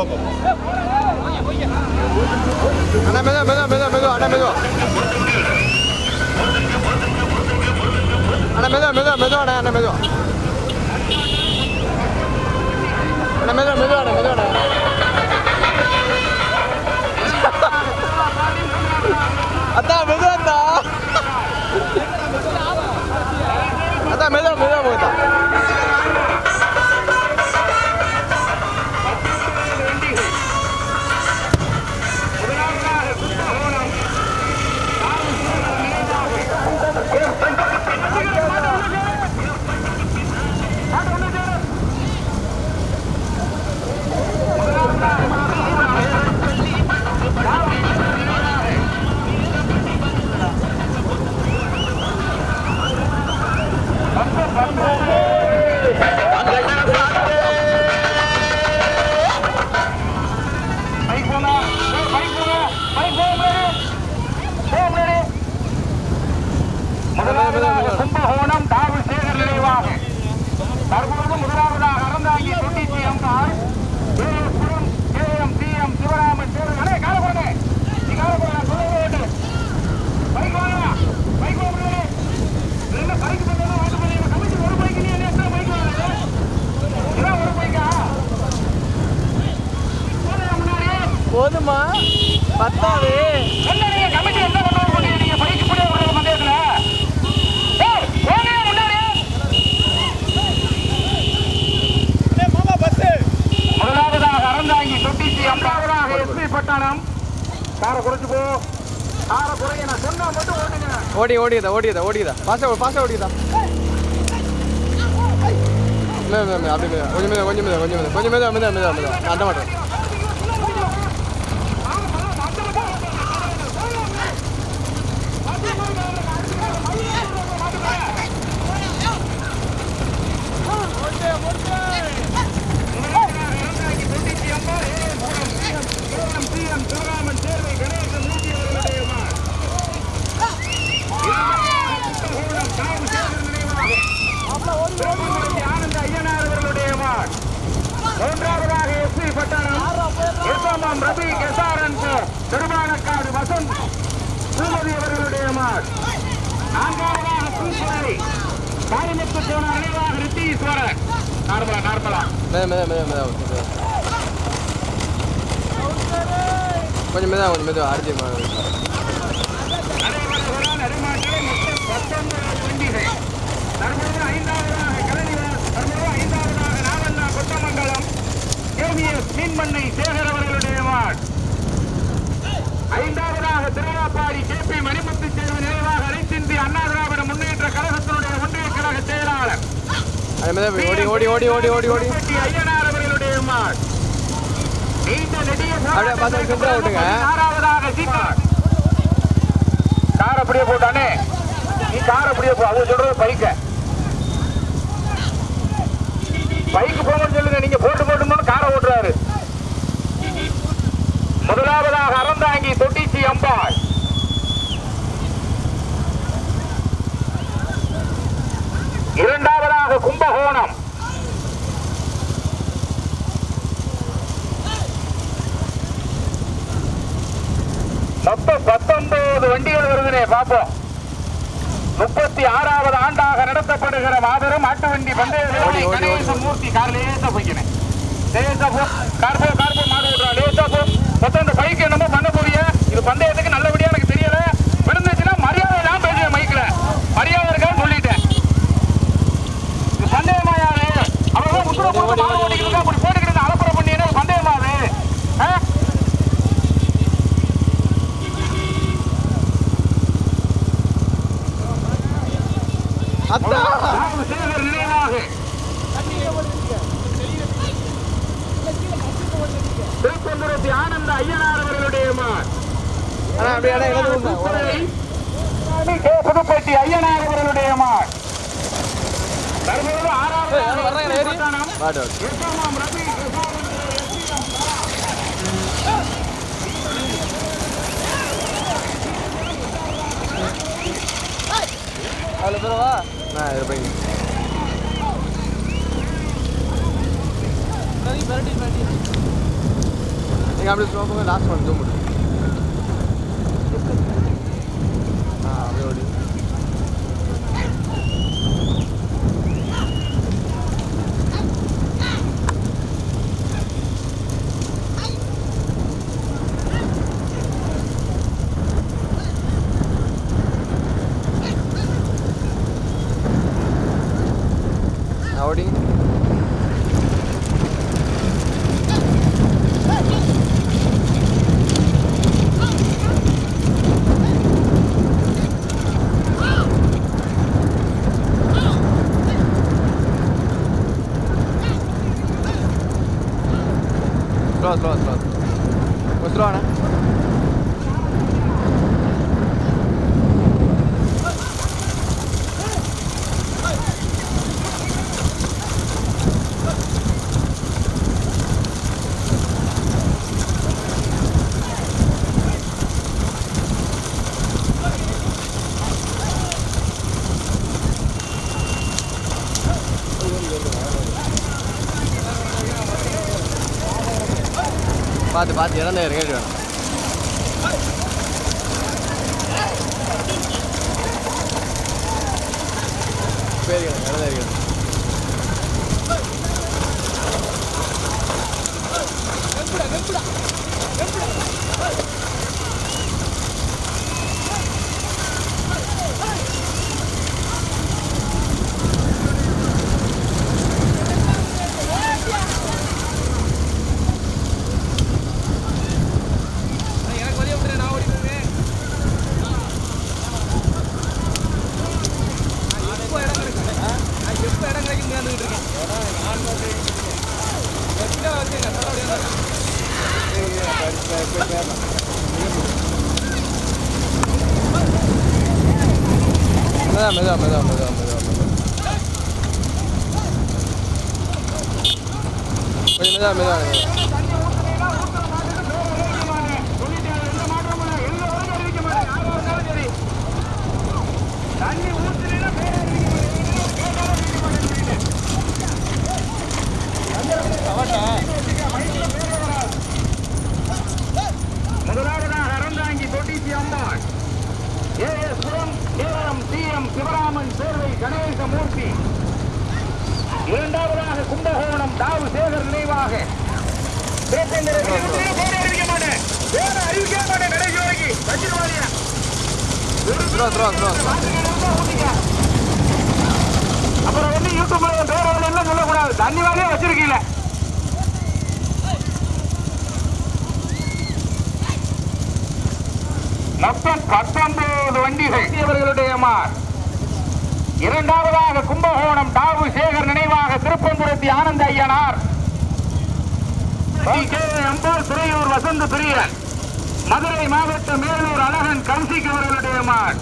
போ போ அண்ணா மெதுவா மெதுவா மெதுவா மெதுவா அண்ணா மெதுவா அண்ணா மெதுவா மெதுவா மெதுவா அண்ணா அண்ணா மெதுவா அண்ணா மெதுவா மெதுவா அண்ணா மெதுவா போதுமா பத்தாது கமிட்டி என்ன பண்ணுவோம் பண்ணி நீங்க பைக் கூட முன்னாடி முதலாவதாக அறந்தாங்கி தொட்டிச்சி அம்பாவதாக எஸ்பி பட்டாளம் காரை குறைச்சு போ காரை குறைய நான் சொன்னா மட்டும் ஓட்டுங்க ஓடி ஓடியதா ஓடியதா ஓடியதா பாச பாச ஓடியதா மே மே மே அப்படி மெதுவா. கொஞ்சம் கொஞ்சம் கொஞ்சம் கொஞ்சம் மெதுவா நான் அந்த மாட்டேன் அறந்தாங்கி தொட்டிச்சி அம்பா ஏஎம் சிஎம் சிவராமன் சேர்வை கணேசன் மூர்த்தி அவர்களுடைய மகன். கும்பகோணம் தாவு சேகர் நினைவாக திருமங்கலத்தி ஆனந்த ஐயனார் அவர்களுடைய மகன். மூன்றாவதாக எஸ்பி பட்டணம் எஸ்எம்எம் ரவி கெசாரன் திருவானக்காடு வசந்த் பூமதி அவர்களுடைய மகன். நான்காவதாக பூங்குழலி காளிமுத்து சோழ நினைவாக ரித்தீஸ்வரன் நார்மலா நார்மலா மெதுவா மெதுவா மெதுவா மெதுவா கொஞ்சம் மெதுவா கொஞ்சம் மெதுவா அடிச்சு நடைபெறுகிறான் அருமாட்டிலே மொத்தம் பத்தொன்பது வண்டிகள் தற்போது ஐந்தாவதாக கலனிவார் தற்போது ஐந்தாவதாக நாவண்ணா கொத்தமங்கலம் கேவிஎஸ் மீன்மண்ணை சேகர் அவர்களுடைய வார்டு ஐந்தாவதாக திருவாப்பாடி கே பி மணிமுத்து சேர்வு நினைவாக அனைத்திந்திய அண்ணா திராவிட முன்னேற்ற கழகத்தினுடைய ஒன்றிய கழக செயலாளர். ஓடி ஓடி ஓடி ஓடி ஓடி ஓடி. திருப்பதி ஐயனார் அவர்களுடைய வார்டு நீண்ட நெடிய அப்படியே பார்த்து சென்டரா விட்டுங்க. ஆறாவதாக சீமான் கார் அப்படியே போட்டானே நீ கார் அப்படியே போ. அவங்க சொல்றது பைக்க. பைக் போகணும்னு சொல்லுங்க. நீங்க போட்டு போட்டு காரை ஓட்டுறாரு. முதலாவதாக அறந்தாங்கி தொட்டிச்சி அம்பாள் இரண்டாவதாக கும்பகோணம் மொத்தம் பத்தொன்பது வண்டிகள் வருதுனே பார்ப்போம் முப்பத்தி ஆறாவது ஆண்டாக நடத்தப்படுகிற மாபெரும் மாட்டு வண்டி பந்தய ஓடி, ஓடி, கணேச மூர்த்தி கார் லேசா போய்க்கிறேன் லேசா போ கார்போ கார்போ மாடு விடுறா லேசா போ மொத்தம் இந்த பைக் என்னமோ பண்ண போறிய இது பந்தயத்துக்கு திருப்பந்துரத்தி ஆனந்த ஐயனார் அவர்களுடைய. புதுப்பட்டி ஐயனார் அவர்களுடைய மகன். தற்போது ஆறாவது ஏய், யாரும் ના એ ભાઈ. એક આપણે સ્ટોપ હવે લાસ્ટ વન જો મોટું பார்த்து பார்த்து இடம் இறங்கிட்டு வேணும் சரி இடம் இறங்கிடும் எனக்கு வழியை விட்டுறேன் நான் ஓடி போவேன் எப்போ இடம் கிடைக்கும் நான் எப்போ இடம் கிடைக்கும் வந்துட்டு இருக்கேன் எப்படியா வச்சுங்க நல்லபடியாக மெதா மெதா மெதா மெதா மெதா மெதா கொஞ்சம் மெதா மெதா மெதா தண்ணி ஊத்துனா பேர் முதலாவதாக அறந்தாங்கி தொட்டிச்சி அம்மாள் ஏஎஸ் புரம் கேவலம் சிஎம் சிவராமன் சேர்வை கணேசமூர்த்தி இரண்டாவதாக கும்பகோணம் தாவு சேகர் நினைவாக பேசுகிற- பேர் அறிவிக்க மாட்டேன் பேர் அறிவிக்க மாட்டேன் கடைசி வரைக்கும் வச்சிருவாங்க ஸ்லோ ஸ்லோ ஸ்லோ அப்புறம் வந்து யூடியூப்ல என் பேர் அதுல எல்லாம் சொல்லக்கூடாது தண்ணி வாரியே வச்சிருக்கீங்க மொத்தம் பத்தொன்பது வண்டிகள். இவர்களுடைய மார். இரண்டாவதாக கும்பகோணம் டாவு சேகர் நினைவாக திருப்பந்துரத்தி ஆனந்த ஐயனார். கே. துறையூர் வசந்த பிரியன். மதுரை மாவட்டம் மேலூர் அழகன் கௌசிக் அவர்களுடைய மார்.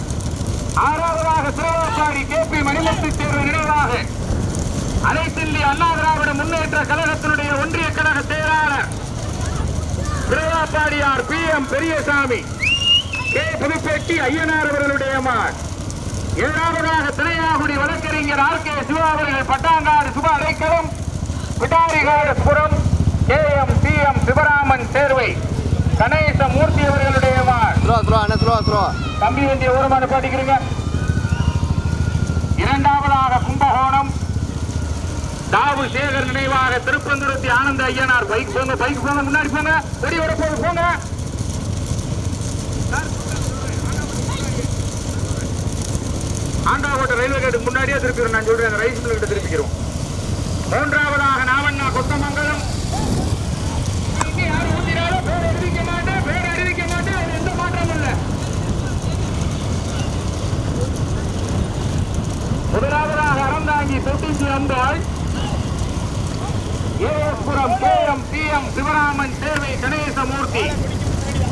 ஆறாவதாக திருவாப்பாடி கே. பி. மணிமுத்து தேர்வு நினைவாக. அனைத்திந்திய அண்ணா திராவிட முன்னேற்ற கழகத்தினுடைய ஒன்றிய கழக செயலாளர். திருவாப்பாடியார் P. M. Periyasamy. K Pudupatti Ayyanar அவர்களுடைய மார் ஏழாவதாக திரையாகுடி வழக்கறிஞர் ஆர் கே சிவா அவர்கள் பட்டாங்காடு சுப அடைக்கலம் புறம் K M C M Sivaraman Servai. Ganesamoorthy அவர்களுடைய ஸ்லோ தம்பி வண்டிய ஓரமா நிப்பாட்டிக்கிறீங்க இரண்டாவதாக கும்பகோணம். தாவு சேகர் நினைவாக திருப்பந்துரத்தி ஆனந்த ஐயனார். பைக் போங்க பைக் போங்க முன்னாடி போங்க. வெடி வர போது போங்க. ஆண்டா கோட்டை ரயில்வே கேட்டுக்கு முன்னாடியே திருப்பிடும் நான் சொல்றேன் அந்த ரைஸ் மில் கிட்ட திருப்பிக்கிறோம் மூன்றாவதாக நாவண்ணா கொத்தமங்கலம். இங்க ஊத்தினாலும் பேர் அறிவிக்க மாட்டேன் பேர் அறிவிக்க மாட்டேன் அது எந்த மாற்றமும் இல்லை முதலாவதாக அறந்தாங்கி தொட்டிச்சி வந்தால் ஏஎஸ்புரம் K M C M Sivaraman சேவை கணேசமூர்த்தி.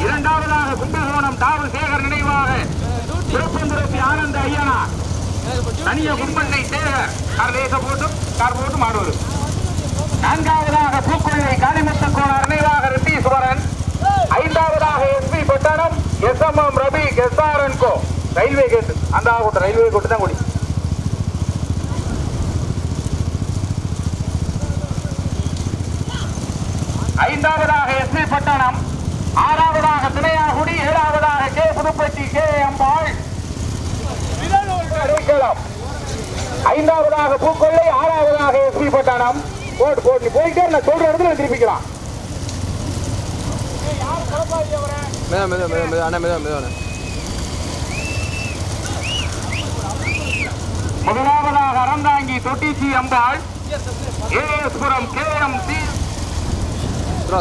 இரண்டாவதாக கும்பகோணம் தாவு சேகர் நினைவாக திருப்பந்துரத்தி ஆனந்த ஐயனார். தனிய கும்பண்ணை சேகர் கார் லேச கார் போட்டும் மாடுவது நான்காவதாக பூக்கொள்ளை காளிமுத்து கோணர் நினைவாக ரித்தீஸ்வரன் ஐந்தாவதாக SP Pattanam S M M Rabi என் கோ. ரயில்வே கேட்டு அந்த கூட்டம் ரயில்வே கூட்டு தான் குடி ஐந்தாவதாக எஸ்பி பட்டணம் ஆறாவதாக திணையாகுடி ஏழாவதாக கே புதுப்பட்டி கே எம்பாள் அடைக்கலம். ஐந்தாவதாக பூக்கொள்ளை ஆறாவதாக எஸ்பி பட்டணம். போட்டு போட்டு போயிட்டே நான் சொல்ற இடத்துல திருப்பிக்கலாம். அண்ணா அண்ணா. முதலாவதாக Aranthangi Thottichi Ambal. ஏஎஸ்புரம் K M C slow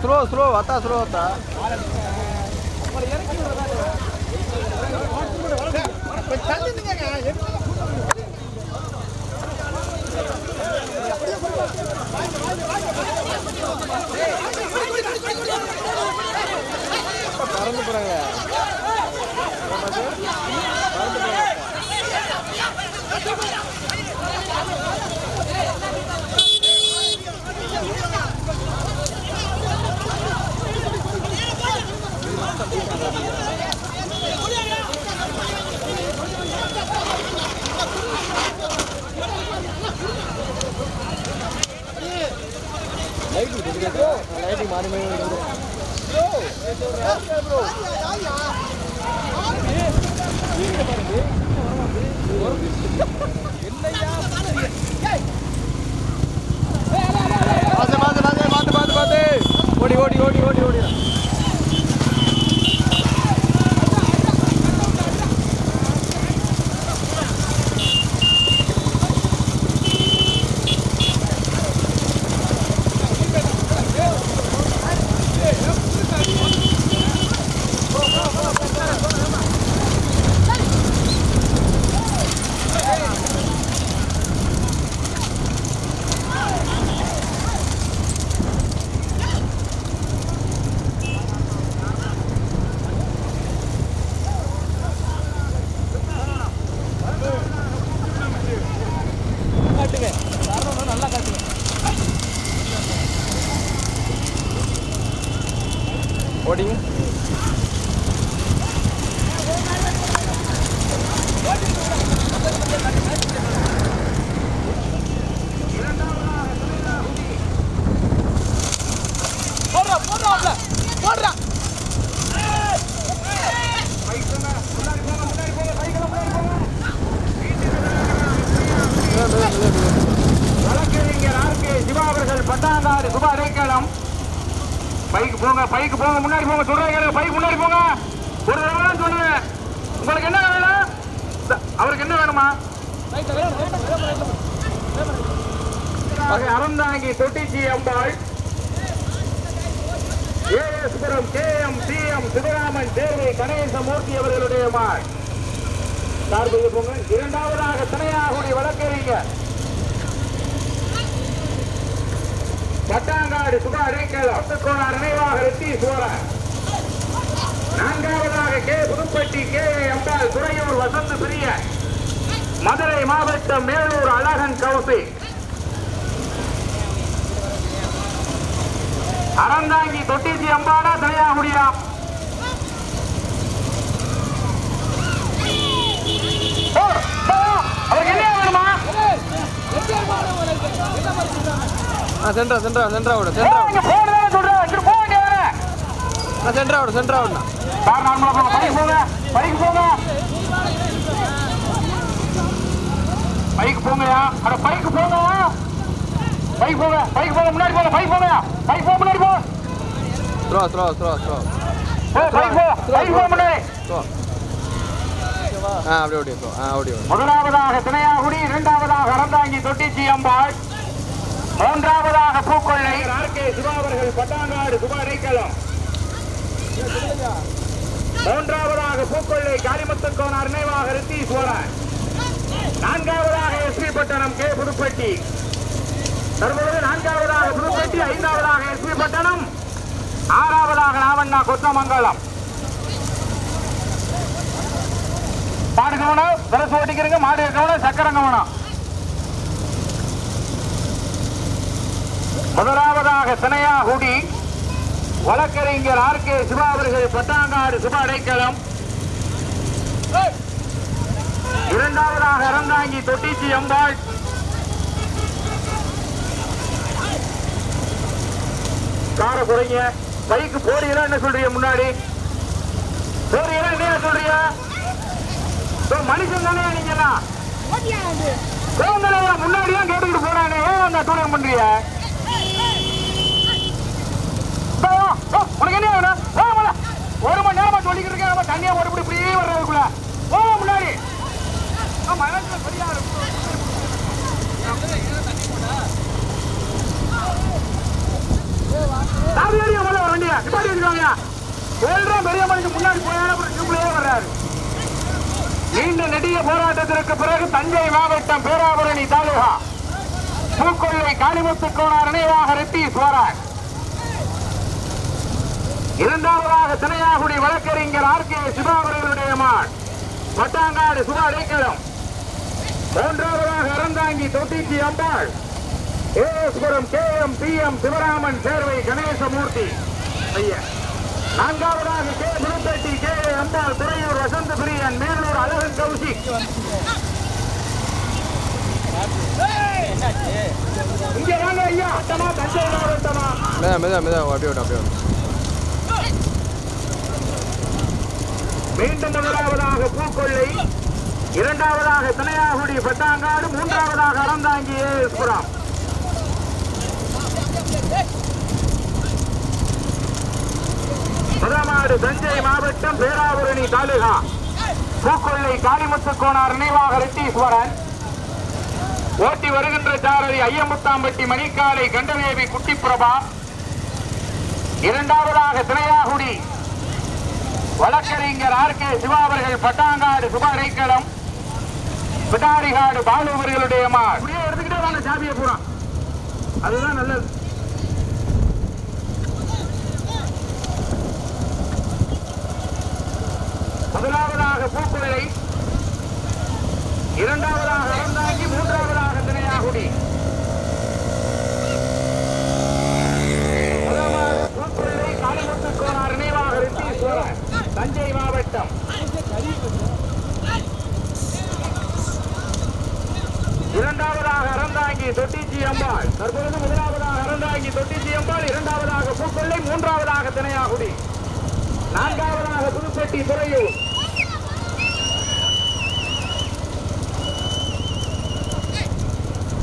slow slow அத்தா ஸ்லோ ஸ்லோ ஸ்லோ பறந்து போறாங்க முன்னாடி போங்க சொல்றாங்க பைக் முன்னாடி போங்க. ஒரு தடவை தான் சொல்லுங்க உங்களுக்கு என்ன வேணும்? அவருக்கு என்ன வேணுமா? Aranthangi Thottichi Ambal. ஏஎஸ்புரம் K M C M Sivaraman Devi Ganesamoorthy அவர்களுடைய மாள். சார்பில் போங்க. இரண்டாவதாக துணையாகுடி வழக்கறிஞர். பட்டாங்காடு சுபா அடைக்கலம் கோணார் நினைவாக ரெட்டீஸ்வரன் நான்காவதாக கே புதுப்பட்டி கே எம்பால் துறையூர் வசந்த பிரிய. மதுரை மாவட்டம் மேலூர் அழகன் கவுசி. அறந்தாங்கி தொட்டிச்சி அம்பாடா தனியாகுடியா ஓ, என்ன வேணுமா? சென்ட்ரா சென்ட்ரா சென்ட்ரா விடு சென்ட்ரா இங்க போடுதானே சொல்றேன் இங்க வேண்டியதானே விடு சென்ட்ரா விடு. சென்ட்ரா விடுண்ணா சார் நார்மலா போங்க பைக் போங்க. பைக் போங்க பைக் போங்கயா அட பைக் போங்க பைக் போங்க பைக் போங்க முன்னாடி போங்க பைக் போங்க. பைக் போங்க முன்னாடி போ. ஸ்லோ ஸ்லோ ஸ்லோ போ பைக் போ பைக் போ முன்னாடி. முதலாவதாக திணையாகுடி இரண்டாவதாக அறந்தாங்கி தொட்டிச்சி அம்பாள். மூன்றாவதாக பூக்கொள்ளை. ஆர் கே பட்டாங்காடு சுப மூன்றாவதாக பூக்கொள்ளை காளிமுத்துக்கோனார் நினைவாக ரித்தீஸ்வரன் நான்காவதாக எஸ்பி பட்டணம் கே புதுப்பட்டி. தற்பொழுது நான்காவதாக புதுப்பட்டி ஐந்தாவதாக எஸ்பி பட்டணம். ஆறாவதாக ராவண்ணா கொத்தமங்கலம். மாடு கவனம் விரசு ஓட்டிக்கிறீங்க மாடு கவனம் சக்கரம் கவனம் முதலாவதாக தினையாகுடி வழக்கறிஞர் ஆர். கே. சிவா அவர்கள் பட்டாங்காடு சுப அடைக்கலம். இரண்டாவதாக அறந்தாங்கி தொட்டிச்சி அம்பாள். கார குறைங்க. பைக்கு போறீங்களா? என்ன சொல்றீங்க முன்னாடி? போறீங்களா? என்ன சொல்றீங்க? மனுஷன் தானே நீங்களா கோவந்தலையா முன்னாடி தான் கேட்டுக்கிட்டு போறானே. ஏன் அந்த துணையம் பண்றீங்க? உனக்கு என்ன வேணும் வா, ஒரு மணி நேரமா சொல்லிக்கிட்டு இருக்கேன் நம்ம தண்ணியை போட்டு இப்படியே வர்றதுக்குள்ள ஓ முன்னாடி ஆ, மனசுல சரியா இருக்கும் சாவி அடிக்க வச்சுக்கோங்க சொல்றேன் பெரிய மனுஷன் முன்னாடி போயாலும் அப்புறம் ஜூப்லேயே வர்றாரு நீண்ட நெடிய போராட்டத்திற்கு பிறகு தஞ்சை மாவட்டம் பேராபரணி தாலுகா. பூக்கொள்ளை காளிமுத்து கோணார் நினைவாக ரெட்டி சோரான் இரண்டாவதாக துணையாகுடி வழக்கறிஞர் ஆர் கே சிவா அவர்களுடைய மான். பட்டாங்காடு சுபா இடைக்கலம் மூன்றாவதாக Aranthangi Thottichi Ambal. ASPuram K M P M Sivaraman Servai Ganesamoorthy. ஐயா. நான்காவதாக K Pudupatti K A Ambal Thuraiyur Vasantha Priyan Melur அழகன் கௌசி இங்க வாங்க ஐயா. அட்டமா தஞ்சை மாவட்டமா? மெதா மெதா அப்படியே அப்படியே மீண்டும் முதலாவதாக பூக்கொள்ளை இரண்டாவதாக தினையாகுடி பட்டாங்காடு மூன்றாவதாக அறந்தாங்கி ஏஎஸ்புரம் முதமாடு தஞ்சை மாவட்டம் பேராவூரணி தாலுகா. பூக்கொள்ளை காளிமுத்து கோனார் நினைவாக ரெட்டீஸ்வரன். ஓட்டி வருகின்ற சாரதி ஐயமுத்தாம்பட்டி மணிக்காலை கண்டதேவி குட்டிப்பிரபா. இரண்டாவதாக தினையாகுடி வழக்கறிஞர் ஆர் கே சிவா அவர்கள் பட்டாங்காடு சுப அடைக்கலம் பிடாரிகாடு பாலு அவர்களுடைய மார் அப்படியே எடுத்துக்கிட்டே வாங்க சாபியை பூரா. அதுதான் நல்லது. முதலாவதாக பூக்குழலை இரண்டாவதாக அறந்தாங்கி மூன்றாவதாக தினையாகுடி முதலாவது பூக்குழலை காளிமுத்து கோனார் நினைவாக ரித்தீஸ்வரர் தஞ்சை மாவட்டம். இரண்டாவதாக அறந்தாங்கி தொட்டிச்சி அம்பாள். தற்பொழுது முதலாவதாக அறந்தாங்கி தொட்டிச்சி அம்பாள் இரண்டாவதாக பூக்கொள்ளை மூன்றாவதாக தினையாகுடி நான்காவதாக புதுப்பட்டி துறையூர்.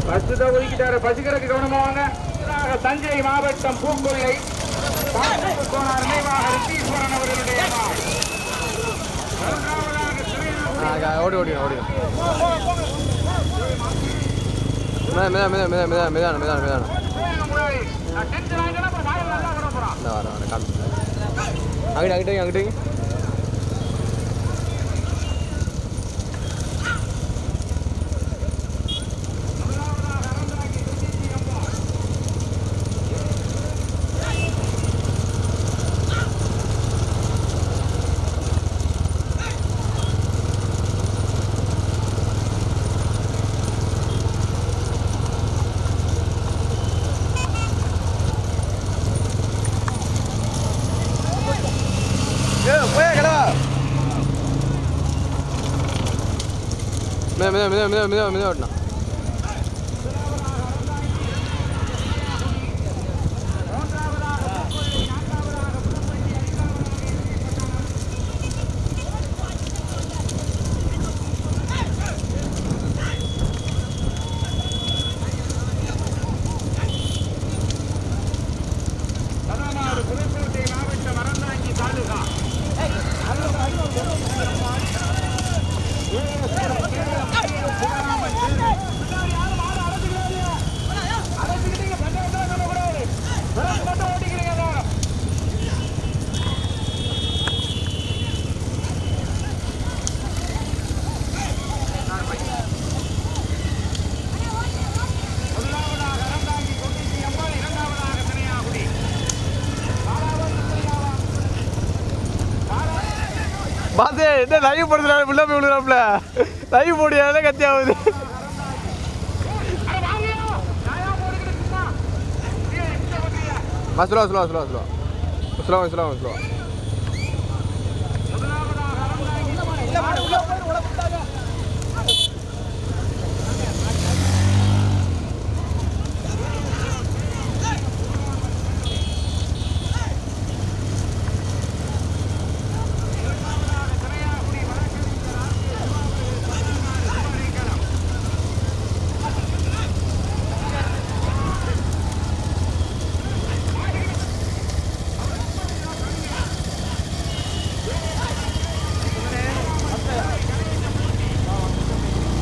பஸ் ஒதுக்கிட்டாரு. பசிக்கிறதுக்கு கவனமாக தஞ்சை மாவட்டம் பூங்கொள்ளை காட்டுக்கு நினைவாக ரித்தீஸ்வரன் ஓடி ஓடி ஓடி. மெதா மெதா மெதா மெதா மெதா மெதா மெதா வர வர அங்கிட்டு அங்கிட்டு அங்கிட்டு. మీద మీద మీద మీద మీద కొట్టినా என்ன லைவ் படுத்துறாரு உள்ள போய் விழுறாப்ல லைவ் போடியால கத்தி ஆகுது. அட வாங்கயா நாயா போடுகிட்டு சும்மா ஏய் slow slow slow slow. Slow slow slow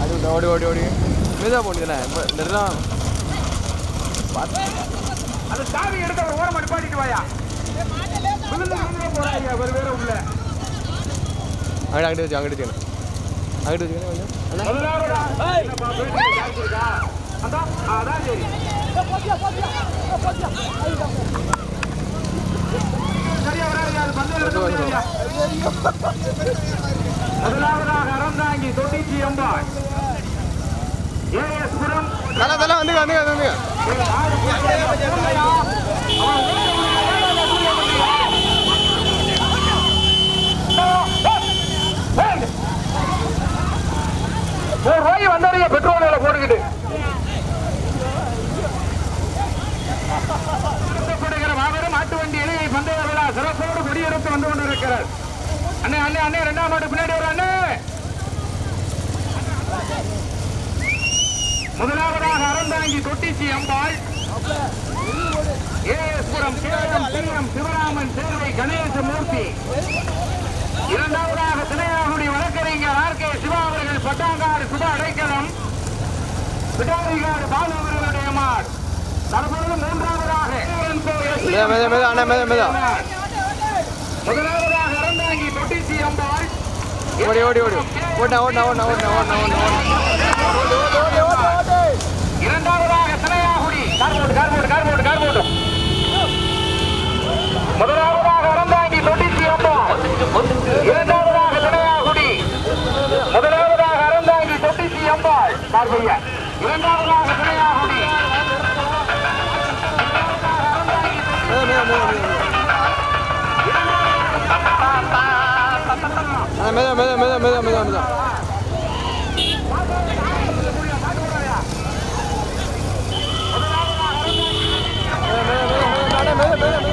அது விட்டு ஓடி ஓடி ஓடி போண்டிதானே இப்போ இந்த இடம்லாம் அது சாவி எடுத்து ஒரு ஓரம் அனுப்பாடிட்டு வாயா. போறாங்க வேற வேற உள்ள. அங்கிட்டு அங்கிட்டு வச்சு அங்கிட்டு வச்சுக்கணும் அங்கிட்டு முடியாதுயா. முதலாவதாக அறந்தாங்கி தொட்டிச்சி அம்பாள். ஏஎஸ் புரம் தலை தலை வந்துங்க வந்துங்க வந்துங்க ஒரு ரூபாய் பெட்ரோல் விலை போட்டுக்கிட்டு. மாபெரும் மாட்டு வண்டி இணையை பந்தய விழா சிறப்போடு கொடியெடுத்து வந்து கொண்டிருக்கிறார். அண்ணே அண்ணே அண்ணே ரெண்டாம் மாட்டு பின்னாடி வர அண்ணே. முதலாவதாக Aranthangi Thottichi Ambal. ASPuram K M C M Sivaraman Servai Ganesamoorthy. இரண்டாவதாக திணையாகுடி வழக்கறிஞர் ஆர் கே சிவா அவர்கள் பட்டாங்காடு சுப அடைக்கலம். பிடாரிகாடு பாலு அவர்களுடைய மார். தற்பொழுது மூன்றாவதாக முதலாவதாக அறந்தாங்கி தொட்டிச்சி அம்பாள். ஓடி ஓடி ஓடி. ஓட்டா ஓட்டா ஓட்டா ஓட்டா ஓட்டா ஓட்டா போட்டு கார் போட்டு கார் போட்டு கார் போட்டு. முதலாவதாக அறந்தாங்கி தொட்டிச்சி அம்பாள் இரண்டாவதாக துணையாகுடி முதலாவதாக அறந்தாங்கி தொட்டிச்சி அம்பாள் பார்வைய இரண்டாவதாக துணையாகுடி மெதா மெதா 没了没了